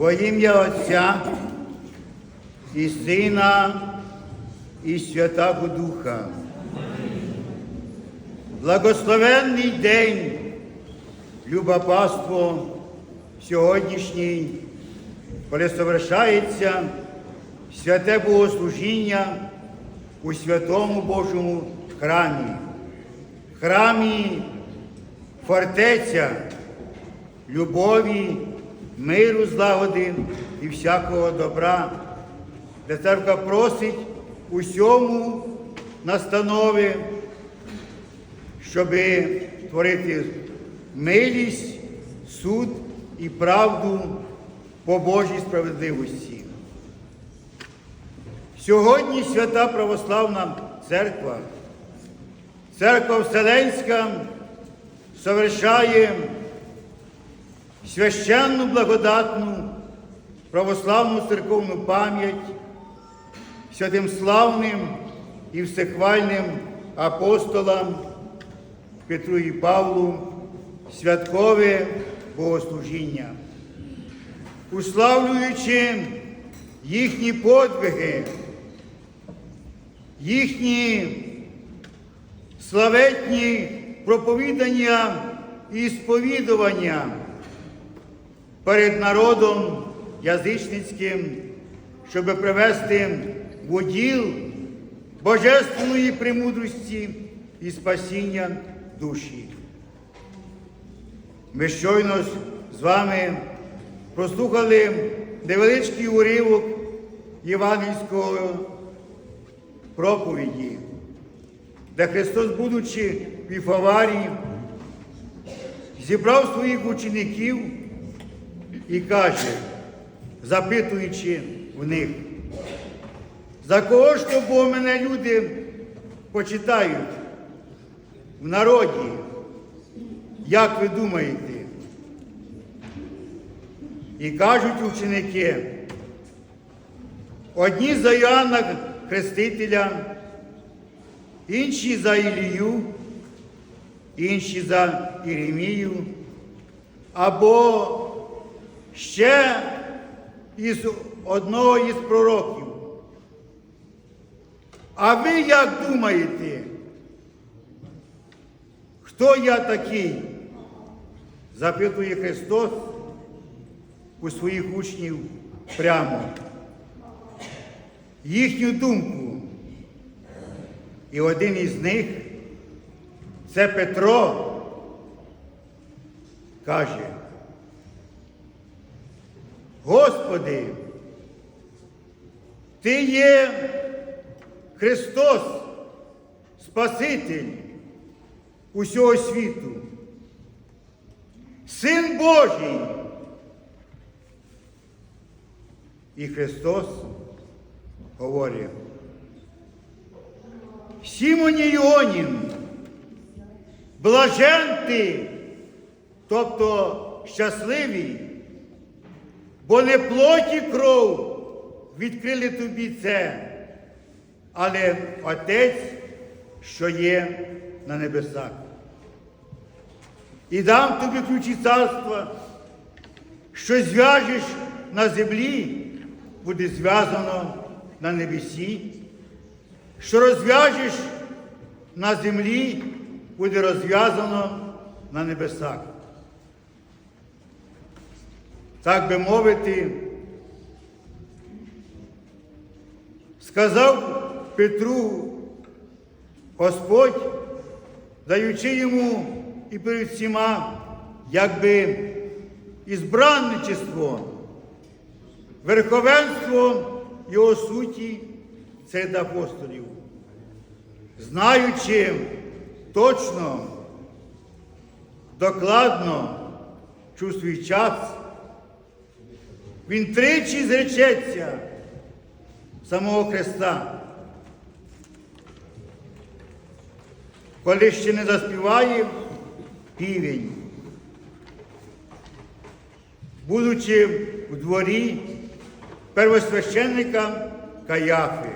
Во ім'я Отця і Сина і Святого Духа. Благословенний день, любопаство сьогоднішній, коли совершається святе богослужіння у святому Божому храмі. Храмі фортеця любові, миру, злагоди і всякого добра, де церква просить усьому настанови, щоби творити милість, суд і правду по Божій справедливості. Сьогодні свята православна церква, церква Вселенська совершає священну благодатну православну церковну пам'ять святим славним і всехвальним апостолам Петру і Павлу святкове богослужіння, уславлюючи їхні подвиги, їхні славетні проповідання і сповідування перед народом язичницьким, щоб привести в уділ божественної премудрості і спасіння душі. Ми щойно з вами прослухали невеличкий уривок євангельської проповіді, де Христос, будучи в Іфаварі, зібрав своїх учеників і каже, запитуючи в них, за кого ж то бо мене люди почитають в народі, як ви думаєте? І кажуть ученики, одні за Іоанна Хрестителя, інші за Ілію, інші за Єремію, або ще із одного із пророків. А ви як думаєте, хто я такий? запитує Христос у своїх учнів прямо. Їхню думку. І один із них, це Петро, каже, Господи, Ти є Христос, Спаситель усього світу, Син Божий. І Христос говорить, Сімоні Іонін, блажен ти, тобто щасливий, бо не плоті кров відкрили тобі це, але Отець, що є на небесах. І дам тобі ключі царства, що зв'яжеш на землі, буде зв'язано на небесі, що розв'яжеш на землі, буде розв'язано на небесах. Так би мовити, сказав Петру Господь, даючи йому і перед всіма, якби ізбранничество, верховенство його суті серед апостолів, знаючи точно, докладно, чувствує час, він тричі зречеться самого Христа. Коли ще не заспіває півень, будучи в дворі первосвященника Каяфи.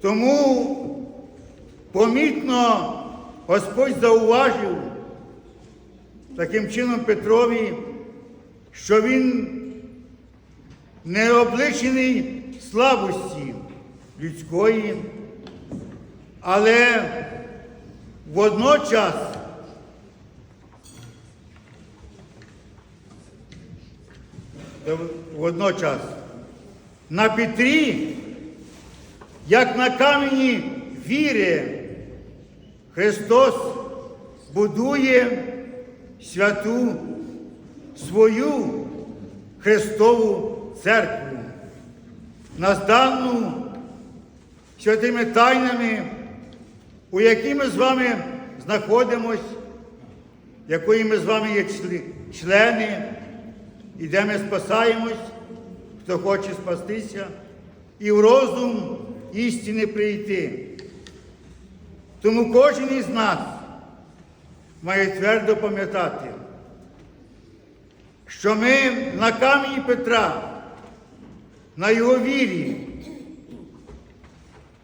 Тому помітно Господь зауважив таким чином Петрові, що він не обличений слабості людської, але водночас водночас на Петрі, як на камені віри, Христос будує святу свою Христову церкву, наздану святими тайнами, у якій ми з вами знаходимось, якої ми з вами є члени, і де ми спасаємось, хто хоче спастися, і в розум істини прийти. Тому кожен із нас має твердо пам'ятати, що ми на камені Петра, на його вірі,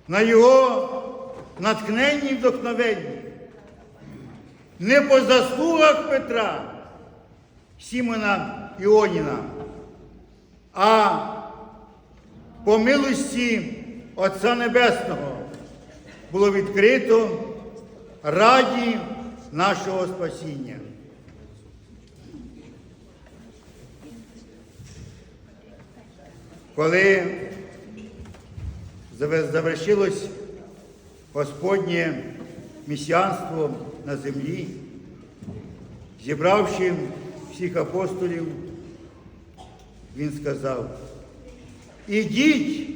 на його натхненні і вдохновенні, не по заслугах Петра, Сімона Іоніна, а по милості Отця Небесного було відкрито раді нашого спасіння. Коли завершилось Господнє місіанство на землі, зібравши всіх апостолів, він сказав, ідіть,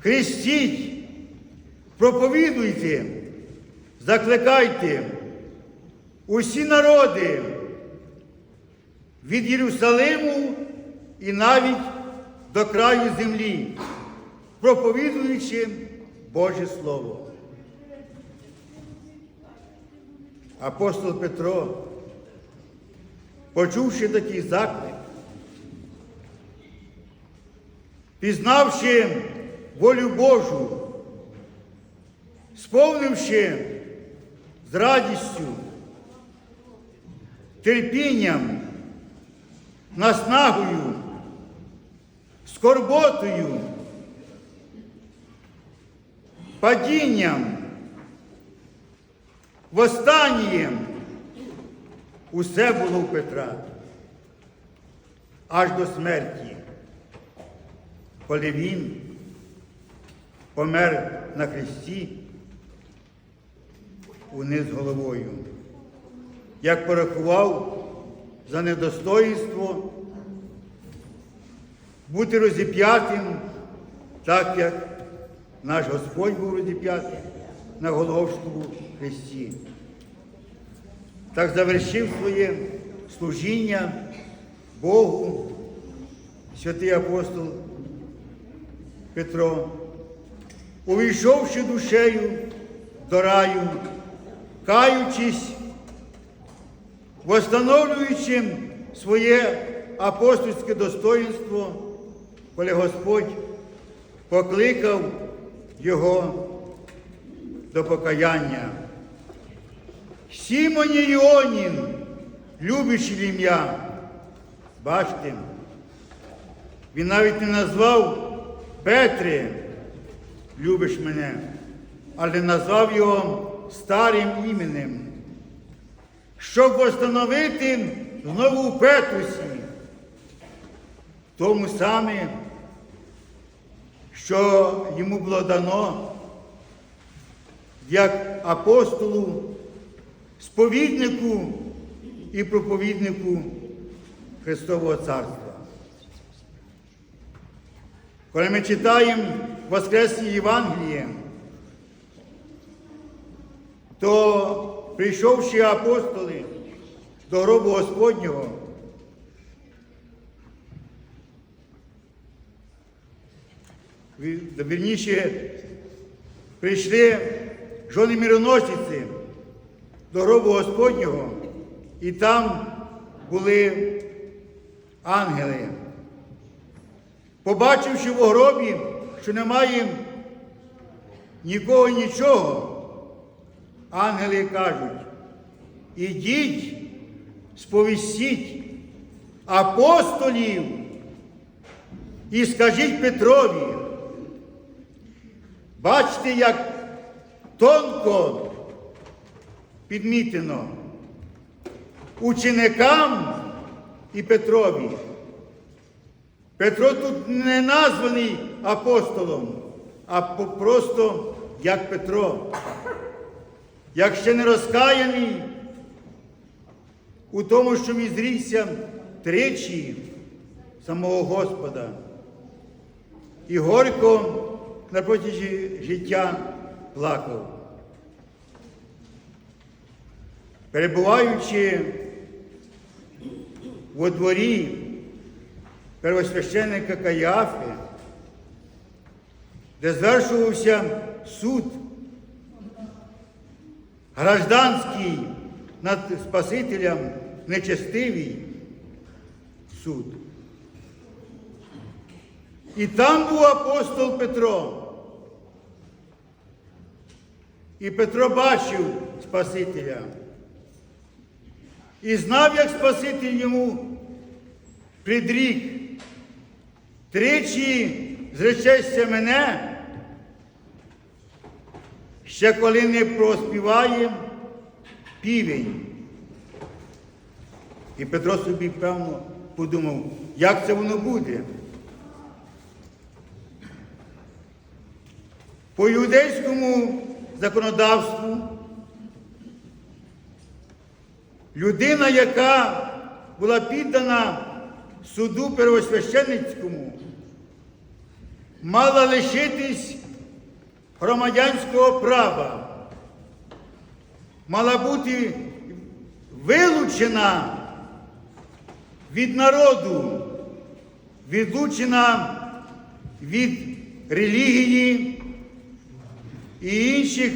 хрестіть, проповідуйте, закликайте усі народи від Єрусалиму і навіть до краю землі, проповідуючи Боже Слово. Апостол Петро, почувши такий заклик, пізнавши волю Божу, сповнивши з радістю, терпінням, наснагою, скорботою, падінням, востаннєм усе було у Петра. Аж до смерті, коли він помер на хресті униз головою, як порахував за недостоїнство бути розіп'ятим, так як наш Господь був розіп'ятий на Голгофському хресті. Так завершив своє служіння Богу, святий апостол Петро, увійшовши душею до раю, каючись, восстановлюючи своє апостольське достоїнство, коли Господь покликав його до покаяння. Сімоні Іонін, любячи ім'я, бачите, він навіть не назвав Петре, любиш мене, але назвав його старим іменем, щоб встановити знову у Петрусі, тому саме, що йому було дано як апостолу, сповіднику і проповіднику Христового Царства. Коли ми читаємо Воскресні Євангеліє, то прийшовши апостоли до гробу Господнього, вірніше, прийшли жони мироносиці до гробу Господнього, і там були ангели. Побачивши в гробі, що немає нікого нічого, ангели кажуть, ідіть, сповістіть апостолів і скажіть Петрові. Бачите, як тонко підмітено ученикам і Петрові. Петро тут не названий апостолом, а просто як Петро, як ще не розкаяний у тому, що він зрікся тричі самого Господа. І горько на протязі життя плакав. Перебуваючи во дворі первосвященника Каяфи, де звершувався суд гражданський над Спасителем нечестивий суд. І там був апостол Петро. І Петро бачив Спасителя. І знав, як Спаситель йому придрік. Тричі зречешся мене, ще коли не проспіває півень. І Петро собі певно подумав, як це воно буде. По юдейському законодавству людина, яка була піддана суду первосвященницькому, мала лишитись громадянського права, мала бути вилучена від народу, відлучена від релігії і інших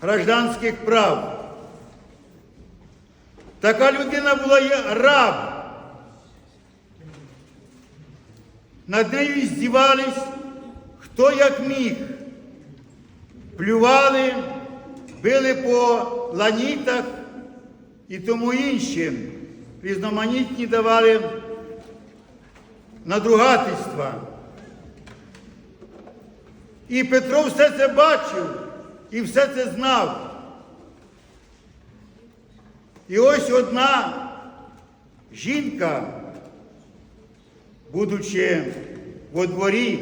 гражданських прав. Така людина була раб. Над нею здівались, хто як міг. Плювали, били по ланітах і тому іншим. Різноманітні давали надругательства. І Петро все це бачив і все це знав. І ось одна жінка, будучи во дворі,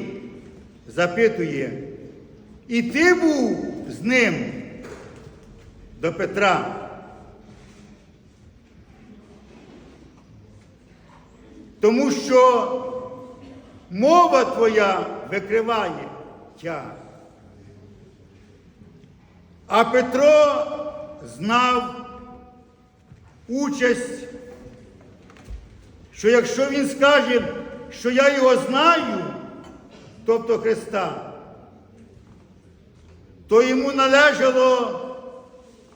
запитує, і ти був з ним до Петра. Тому що мова твоя викриває тя. А Петро знав участь, що якщо він скаже, що я його знаю, тобто Христа, то йому належало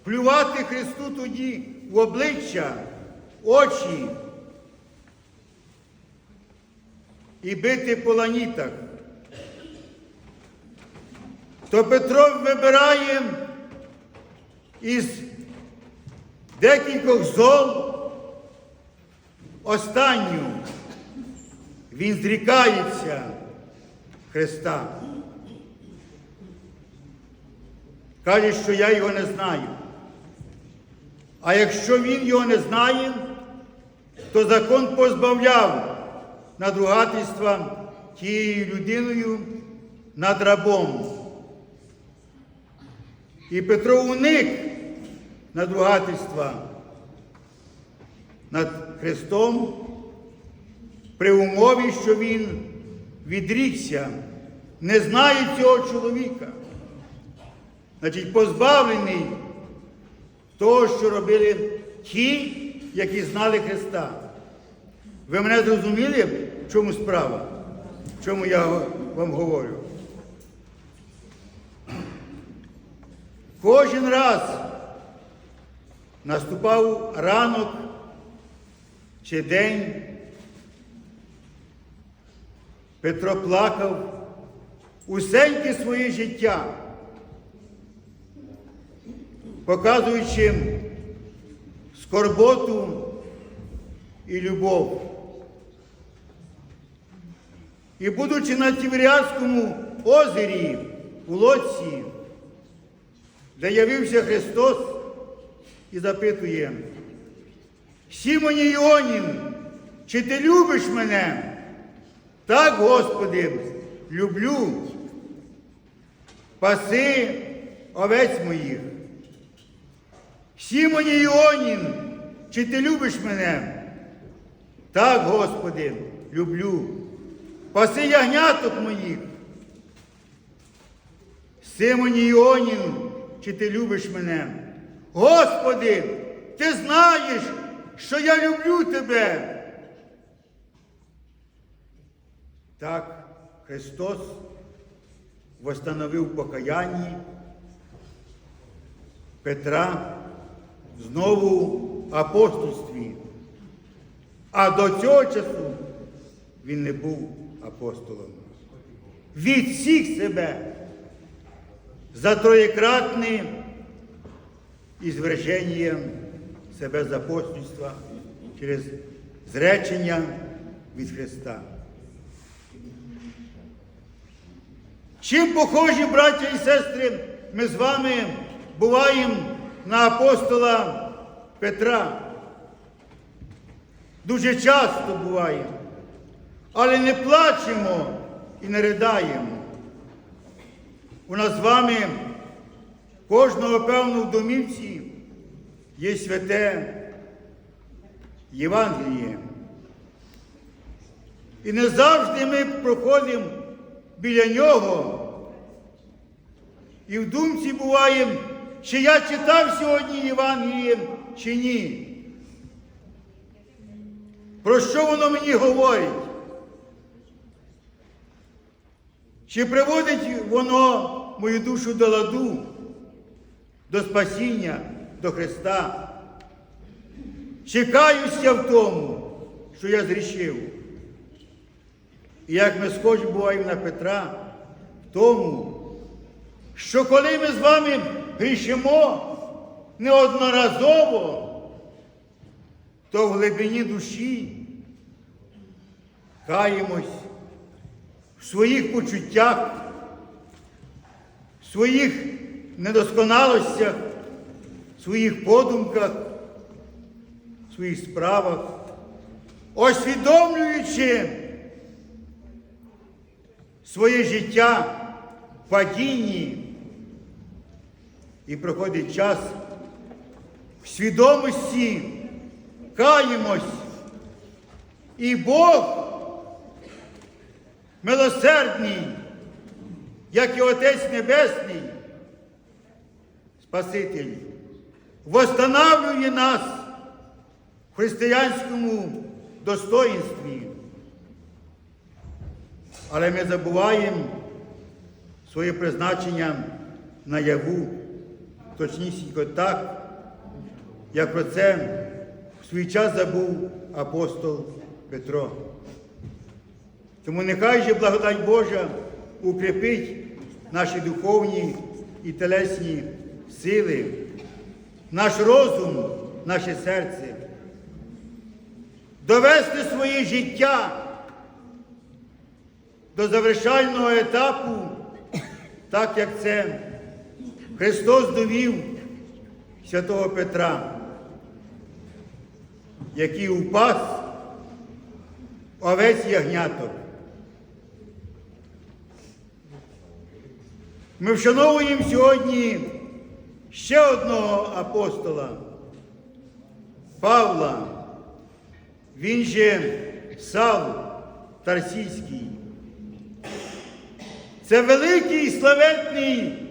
плювати Христу тоді в обличчя, очі і бити по ланітах. То Петро вибирає із декількох зол останню. Він зрікається Христа. Каже, що я його не знаю. А якщо він його не знає, то закон позбавляв надругательства тією людиною над рабом. І Петро уник надругательства над Христом при умові, що він відрікся, не знає цього чоловіка. Значить, позбавлений того, що робили ті, які знали Христа. Ви мене зрозуміли, в чому справа? В чому я вам говорю? Кожен раз наступав ранок чи день, Петро плакав усеньке своє життя, показуючи скорботу і любов. І будучи на Тіверіадському озері у лодці, де явився Христос і запитує, Сімоні Іонін, чи ти любиш мене? Так, Господи, люблю. Паси овець моїх. Сімоні Іонін, чи ти любиш мене? Так, Господи, люблю. Паси ягняток моїх. Симоні Іонін, чи ти любиш мене? Господи, ти знаєш, що я люблю тебе. Так, Христос восстановив покаянні Петра знову апостольстві. А до цього часу він не був апостолом. Відсік себе за троєкратне і себе з апостольства через зречення від Христа. Чим похожі, браття і сестри, ми з вами буваємо на апостола Петра. Дуже часто буває, але не плачемо і не ридаємо. У нас з вами кожного певно в домівці є святе Євангеліє. І не завжди ми проходимо біля нього. І в думці буває, чи я читав сьогодні Євангеліє, чи ні. Про що воно мені говорить? Чи приводить воно мою душу до ладу, до спасіння, до Христа? Чи каюсь в тому, що я зрішив? І як ми схожі буваємо на Петра, в тому, що коли ми з вами грішимо неодноразово, то в глибині душі каємось в своїх почуттях, в своїх недосконалостях, в своїх подумках, в своїх справах, усвідомлюючи своє життя в падінні, і проходить час в свідомості каємось. І Бог милосердний, як і Отець Небесний, Спаситель, восстанавлює нас в християнському достоїнстві. Але ми забуваємо своє призначення наяву, точнісінько так, як про це в свій час забув апостол Петро. Тому нехай же благодать Божа укріпить наші духовні і телесні сили, наш розум, наше серце, довести своє життя до завершального етапу, так як це Христос довів святого Петра, який упас овець ягняток. Ми вшановуємо сьогодні ще одного апостола Павла, він же Сав Тарсійський. Це великий славетний,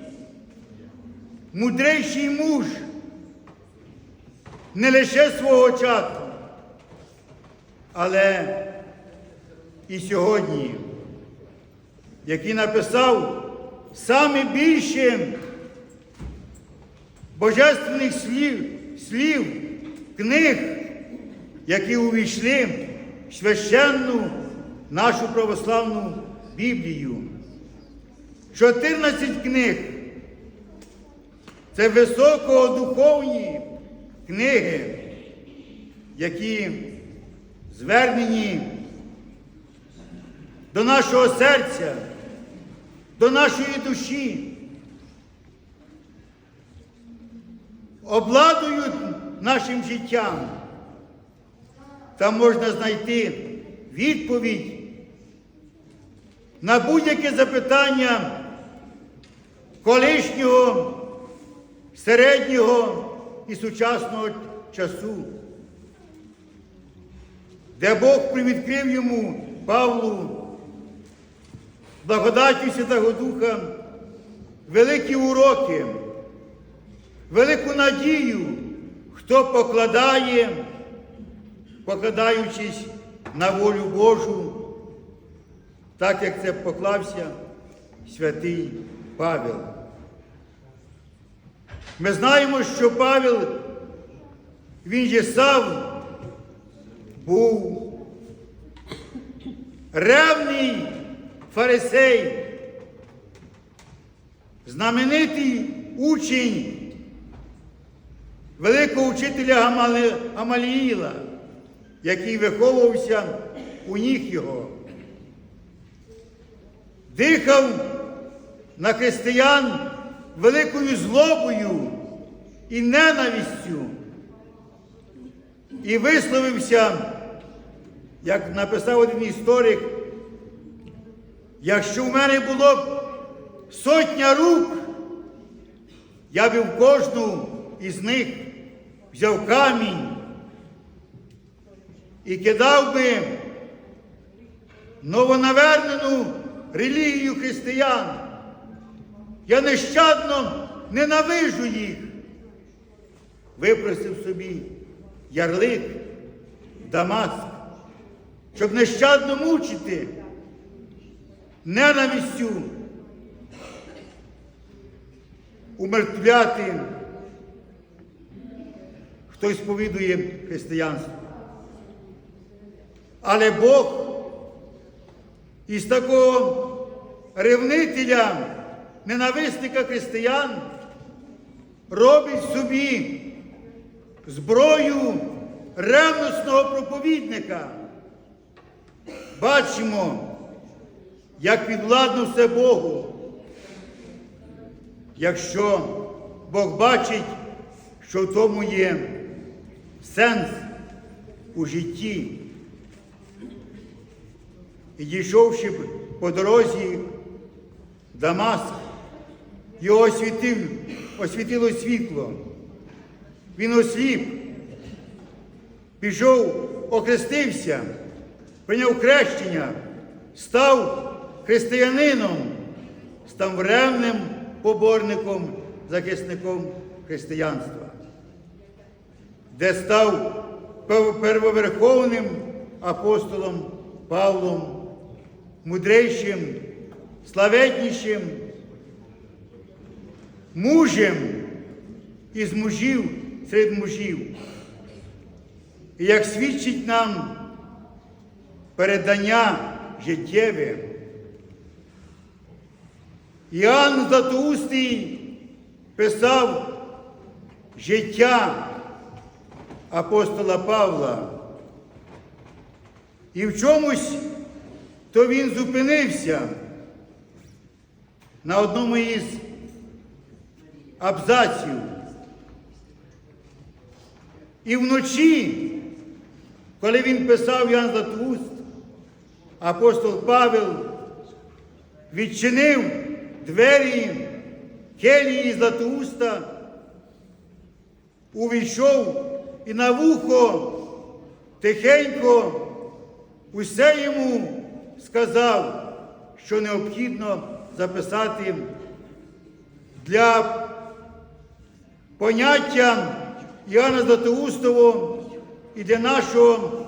мудрейший муж, не лише свого часу, але і сьогодні, який написав саме більше божественних слів, слів, книг, які увійшли в священну нашу православну Біблію. 14 книг. Це високодуховні книги, які звернені до нашого серця, до нашої душі, обладують нашим життям. Там можна знайти відповідь на будь-яке запитання колишнього, середнього і сучасного часу, де Бог привідкрив йому Павлу, благодаттю Святого Духа, великі уроки, велику надію, хто покладає, покладаючись на волю Божу, так як це поклався святий Павел. Ми знаємо, що Павел, він же сам був ревний фарисей, знаменитий учень великого вчителя Гамаліїла, який виховувався у ніг його. Дихав на християн великою злобою і ненавистю. І висловився, як написав один історик, якщо в мене було б сотня рук, я би в кожну із них взяв камінь і кидав би новонавернену релігію християн. Я нещадно ненавижу їх. Випросив собі ярлик, Дамаск, щоб нещадно мучити ненавистю, умертвляти, хто сповідує християнство. Але Бог із такого ревнителя, ненависника християн, робить собі зброю ревностного проповідника. Бачимо, як підвладно все Богу. Якщо Бог бачить, що в тому є сенс у житті. І дійшовши по дорозі Дамаск, його освітив, освітило світло. Він осліп, пішов, охрестився, прийняв хрещення, став християнином, став ревним поборником, захисником християнства, де став первоверховним апостолом Павлом, мудрейшим, славетнішим, мужем із мужів серед мужів. І як свідчить нам передання життєве, Іоанн Златоустий писав життя апостола Павла. І в чомусь то він зупинився на одному із абзаців. І вночі, коли він писав Ян Златоуст, апостол Павел відчинив двері келії Златоуста, увійшов і на вухо тихенько усе йому сказав, що необхідно записати для поняття Іоанна Златоустового і для нашого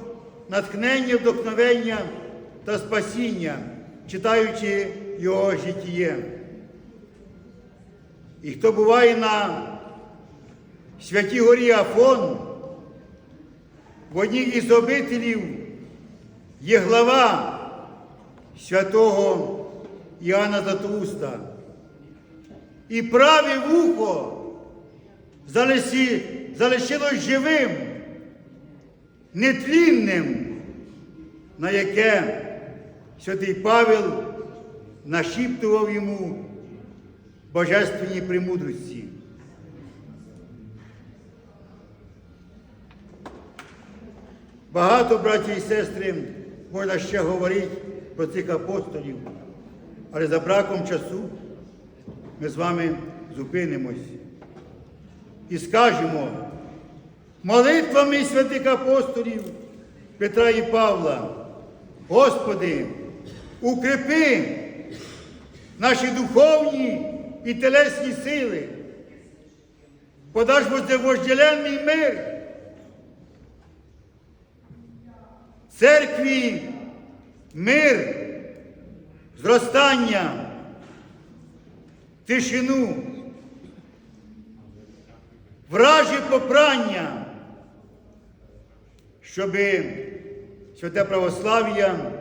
натхнення, вдохновення та спасіння, читаючи його життєє. І хто буває на Святій горі Афон, в одній із обителів є глава святого Іоанна Златоуста. І праве вухо залишилось живим. нетлінним, на яке святий Павел нашіптував йому божественні премудрості. Багато, браті і сестри, можна ще говорити про цих апостолів, але за браком часу ми з вами зупинимось і скажемо молитвами святих апостолів Петра і Павла, Господи, укрепи наші духовні і телесні сили, подаш вожделенний мир. Церкві мир, зростання, тишину, вражі попрання, щоб святе православ'я,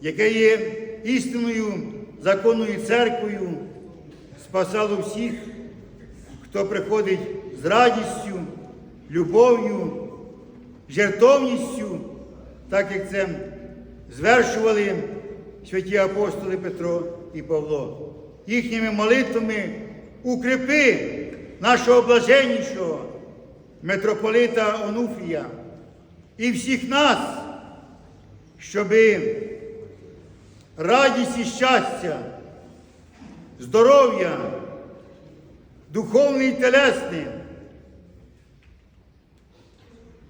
яке є істинною законною церквою, спасало всіх, хто приходить з радістю, любов'ю, жертовністю, так як це звершували святі апостоли Петро і Павло. Їхніми молитвами укріпи нашого блаженнішого митрополита Онуфія і всіх нас, щоби радість і щастя, здоров'я, духовне і телесне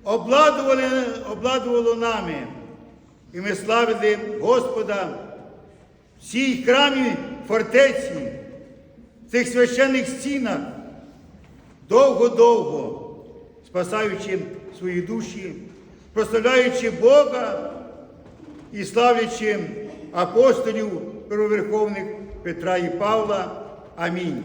обладували, обладувало нами, і ми славили Господа в цій храмі фортеці, в цих священних стінах, довго-довго, спасаючи свої душі, прославляючи Бога і славлячи апостолів первоверховних Петра і Павла. Амінь.